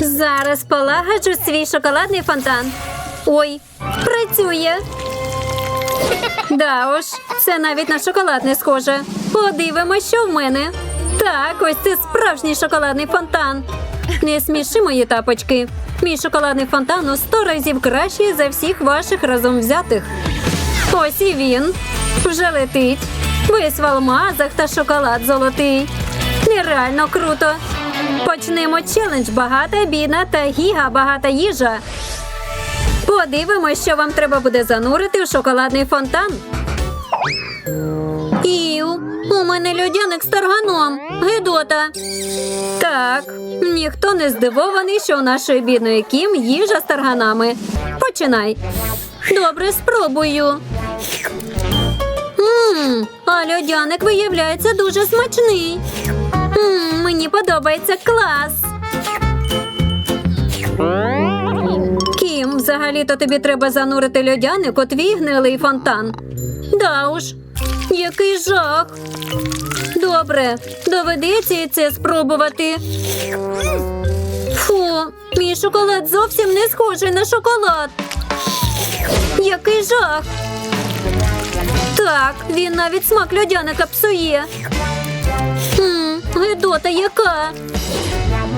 Зараз полагоджу свій шоколадний фонтан. Ой, працює. Да уж, це навіть на шоколад не схоже. Подивимось, що в мене. Так, ось це справжній шоколадний фонтан. Не сміши мої тапочки. Мій шоколадний фонтан у сто разів кращий за всіх ваших разом взятих. Ось і він. Вже летить. Весь в алмазах та шоколад золотий. Нереально круто. Почнемо челендж багата, бідна та гіга багата їжа. Подивимось, що вам треба буде занурити в шоколадний фонтан. Іу, у мене льодяник з тарганом. Гидота. Так, ніхто не здивований, що у нашої бідної Кім їжа з тарганами. Починай. Добре, спробую. Мм, а льодяник виявляється дуже смачний. Мм, мені подобається клас. Кім, взагалі-то тобі треба занурити льодяник у твій гнилий фонтан. Да уж, який жах. Добре, доведеться і це спробувати. Фу, мій шоколад зовсім не схожий на шоколад. Який жах. Так, він навіть смак льодяника псує. Хм, гидота яка.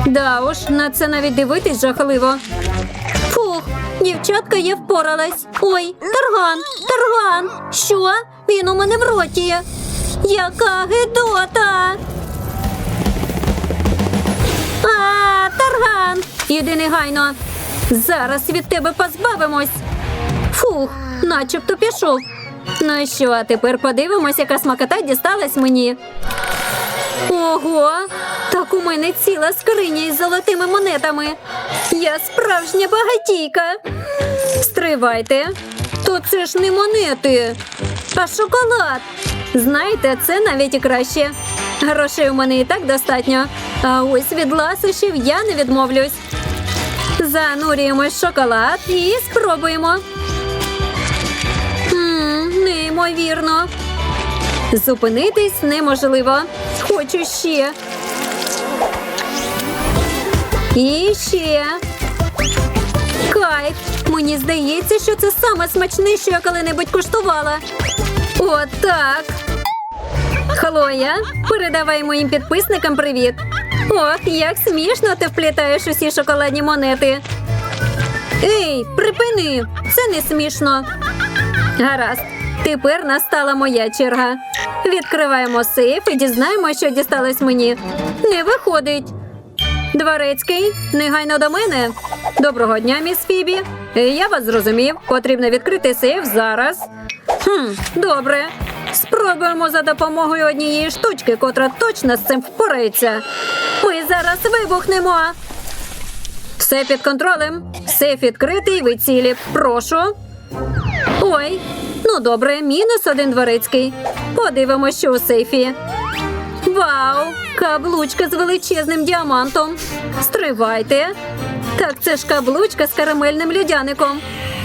Да уж, на це навіть дивитись жахливо. Фух, дівчатка, я впоралась. Ой, тарган, тарган. Що? Він у мене в роті. Яка гидота. А, тарган. Іди негайно. Зараз від тебе позбавимось. Фух, начебто пішов. Ну що, тепер подивимось, яка смакота дісталась мені. Ого, так у мене ціла скриня із золотими монетами. Я справжня багатійка. Стривайте. То це ж не монети, а шоколад. Знаєте, це навіть і краще. Грошей у мене і так достатньо. А ось від ласощів я не відмовлюсь. Занурюємо шоколад і спробуємо. Мм, неймовірно. Зупинитись неможливо. Хочу ще. І ще. Кайф. Мені здається, що це саме смачне, що я коли-небудь куштувала. От так. Хлоя, передавай моїм підписникам привіт. Ох, як смішно ти вплітаєш усі шоколадні монети. Ей, припини! Це не смішно. Гаразд. Тепер настала моя черга. Відкриваємо сейф і дізнаємо, що дісталось мені. Не виходить. Дворецький, негайно до мене. Доброго дня, міс Фібі. Я вас зрозумів. Потрібно відкрити сейф зараз. Хм, добре. Спробуємо за допомогою однієї штучки, котра точно з цим впорається. Ми зараз вибухнемо. Все під контролем. Сейф відкритий, ви цілі. Прошу. Ой, ну добре, мінус один дворецький. Подивимося, що у сейфі. Вау! Каблучка з величезним діамантом. Стривайте. Так це ж каблучка з карамельним людяником.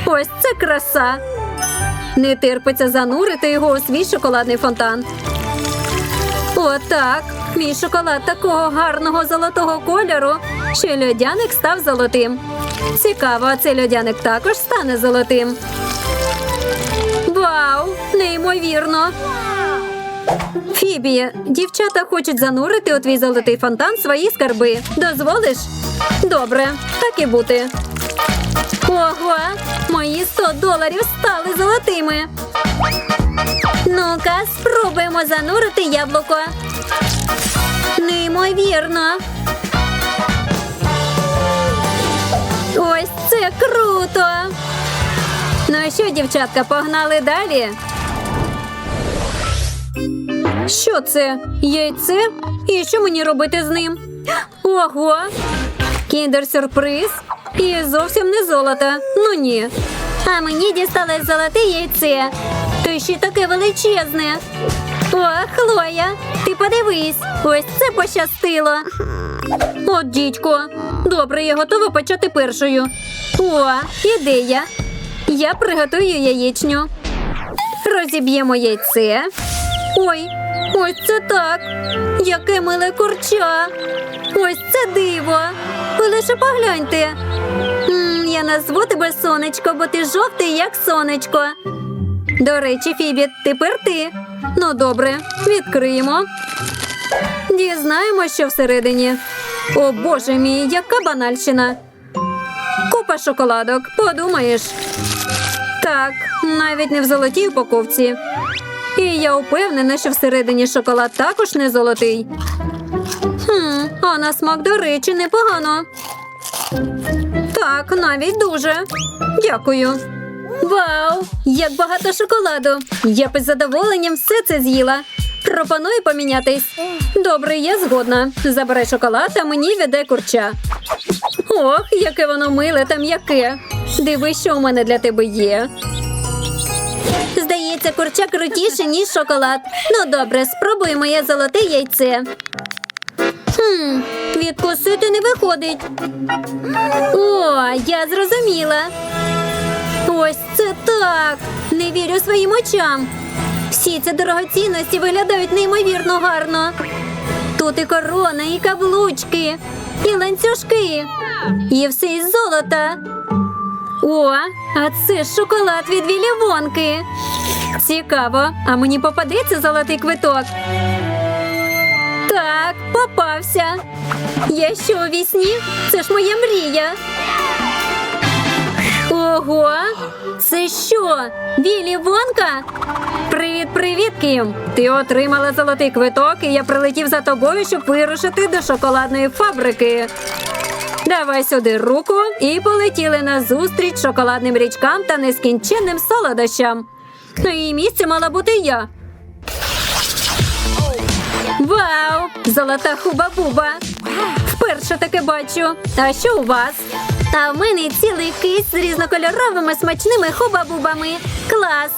Ось це краса. Не терпиться занурити його у свій шоколадний фонтан. Отак. Мій шоколад такого гарного золотого кольору, що льодяник став золотим. Цікаво, а цей льодяник також стане золотим. Вау! Неймовірно! Фібі, дівчата хочуть занурити у твій золотий фонтан свої скарби. Дозволиш? Добре, так і бути. Ого, мої 100 доларів стали золотими. Ну-ка, спробуємо занурити яблуко. Неймовірно. Ось це круто. Ну і що, дівчатка, погнали далі? Що це? Яйце? І що мені робити з ним? Ого! Кіндер-сюрприз. І зовсім не золото. Ну ні. А мені дісталось золоте яйце. То ще таке величезне. О, Хлоя, ти подивись, ось це пощастило. От дідько. Добре, я готова почати першою. О, ідея. Я приготую яєчню. Розіб'ємо яйце. Ой, ось це так. Яке миле курча. Ось це диво. Лише погляньте. М, я назву тебе сонечко, бо ти жовтий, як сонечко. До речі, Фібі, тепер ти. Ну, добре, відкриємо. Дізнаємо, що всередині. О, боже мій, яка банальщина. Купа шоколадок, подумаєш. Так, навіть не в золотій упаковці. І я впевнена, що всередині шоколад також не золотий. Хм, а на смак, до речі, непогано. Так, навіть дуже. Дякую. Вау! Як багато шоколаду! Я б із задоволенням все це з'їла. Пропоную помінятись. Добре, я згодна. Забирай шоколад, а мені віддай курча. Ох, яке воно миле та м'яке. Дивись, що у мене для тебе є. Здається, курча крутіше, ніж шоколад. Ну добре, спробуй моє золоте яйце. Хм, відкусити не виходить. О, я зрозуміла. Ось це так. Не вірю своїм очам. Всі ці дорогоцінності виглядають неймовірно гарно. Тут і корона, і каблучки, і ланцюжки, і все із золота. О, а це шоколад від Вілі Вонки. Цікаво, а мені попадеться золотий квиток. Так, попався. Я що у вісні? Це ж моя мрія. Ого, це що? Вілі Вонка? Привіт, привіт, Кім. Ти отримала золотий квиток, і я прилетів за тобою, щоб вирушити до шоколадної фабрики. Давай сюди руку і полетіли на зустріч шоколадним річкам та нескінченним солодощам. На її місці мала бути я. Вау! Золота хуба-буба! Вперше таке бачу. А що у вас? А в мене цілий кись з різнокольоровими смачними хуба-бубами. Клас!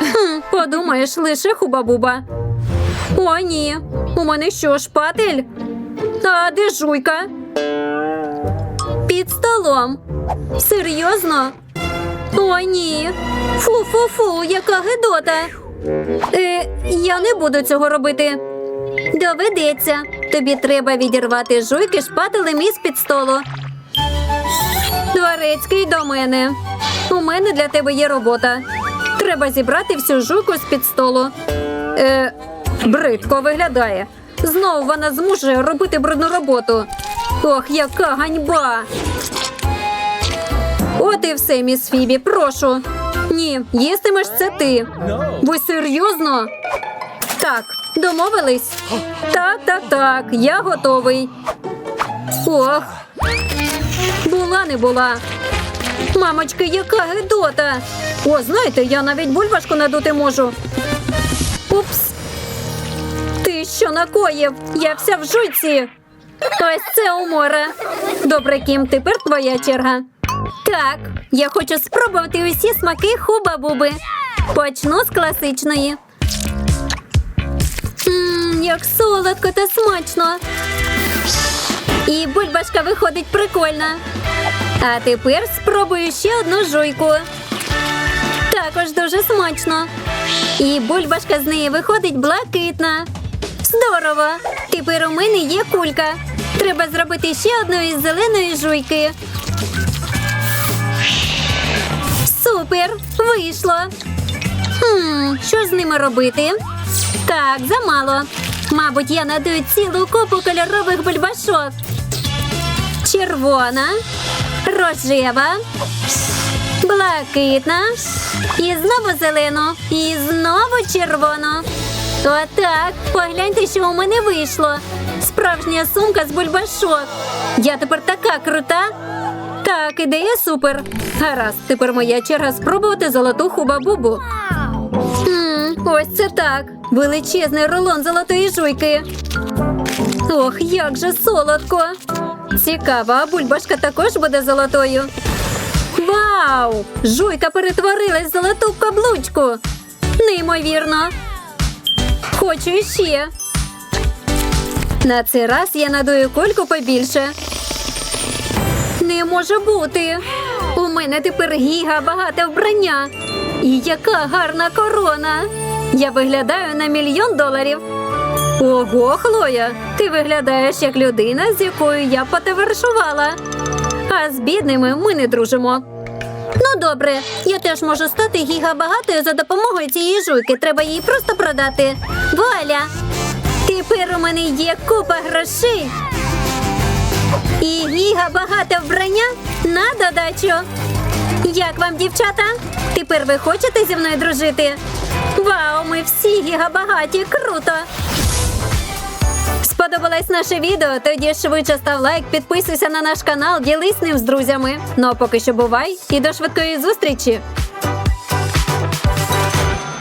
Хм, подумаєш, лише хуба-буба. О, ні. У мене що, шпатель? А де жуйка? Під столом. Серйозно? О, ні. Фу-фу-фу, яка гидота. Е, я не буду цього робити. Доведеться. Тобі треба відірвати жуйки шпателем із під столу. Дворецький до мене. У мене для тебе є робота. Треба зібрати всю жуйку з під столу. Е, бридко виглядає. Знову вона змушує робити брудну роботу. Ох, яка ганьба. От і все, міс Фібі, прошу. Ні, їстимеш це ти. Ви серйозно? Так, домовились? Так, так, так, я готовий. Ох, була не була. Мамочки, яка гидота. О, знаєте, я навіть бульбашку надути можу. Упс. Ти що накоїв? Я вся в жуйці. Ось це умора. Добре, Кім, тепер твоя черга. Так, я хочу спробувати усі смаки хуба-буби. Почну з класичної. Ммм, як солодко та смачно. І бульбашка виходить прикольна. А тепер спробую ще одну жуйку. Також дуже смачно. І бульбашка з неї виходить блакитна. Здорово! Тепер у мене є кулька. Треба зробити ще одну із зеленої жуйки. Супер! Вийшло. Хм, що з ними робити? Так, замало. Мабуть, я надую цілу купу кольорових бульбашок. Червона, рожева, блакитна і знову зелену, і знову червону. Отак, погляньте, що у мене вийшло. Справжня сумка з бульбашок. Я тепер така крута. Так, ідея супер. Гаразд, тепер моя черга спробувати золоту хуба-бубу. Ось це так. Величезний рулон золотої жуйки. Ох, як же солодко. Цікаво, а бульбашка також буде золотою. Вау! Жуйка перетворилась в золоту каблучку. Неймовірно. Хочу іще. На цей раз я надую кульку побільше. Не може бути. У мене тепер гіга багате вбрання. І яка гарна корона. Я виглядаю на мільйон доларів. Ого, Хлоя, ти виглядаєш як людина, з якою я потоваришувала. А з бідними ми не дружимо. Добре, я теж можу стати гігабагатою за допомогою цієї жуйки. Треба її просто продати. Вуаля! Тепер у мене є купа грошей. І гіга багато вбрання на додачу. Як вам, дівчата? Тепер ви хочете зі мною дружити? Вау, ми всі гігабагаті, круто! Сподобалось наше відео? Тоді швидше став лайк, підписуйся на наш канал, ділись ним з друзями. Ну а поки що бувай і до швидкої зустрічі!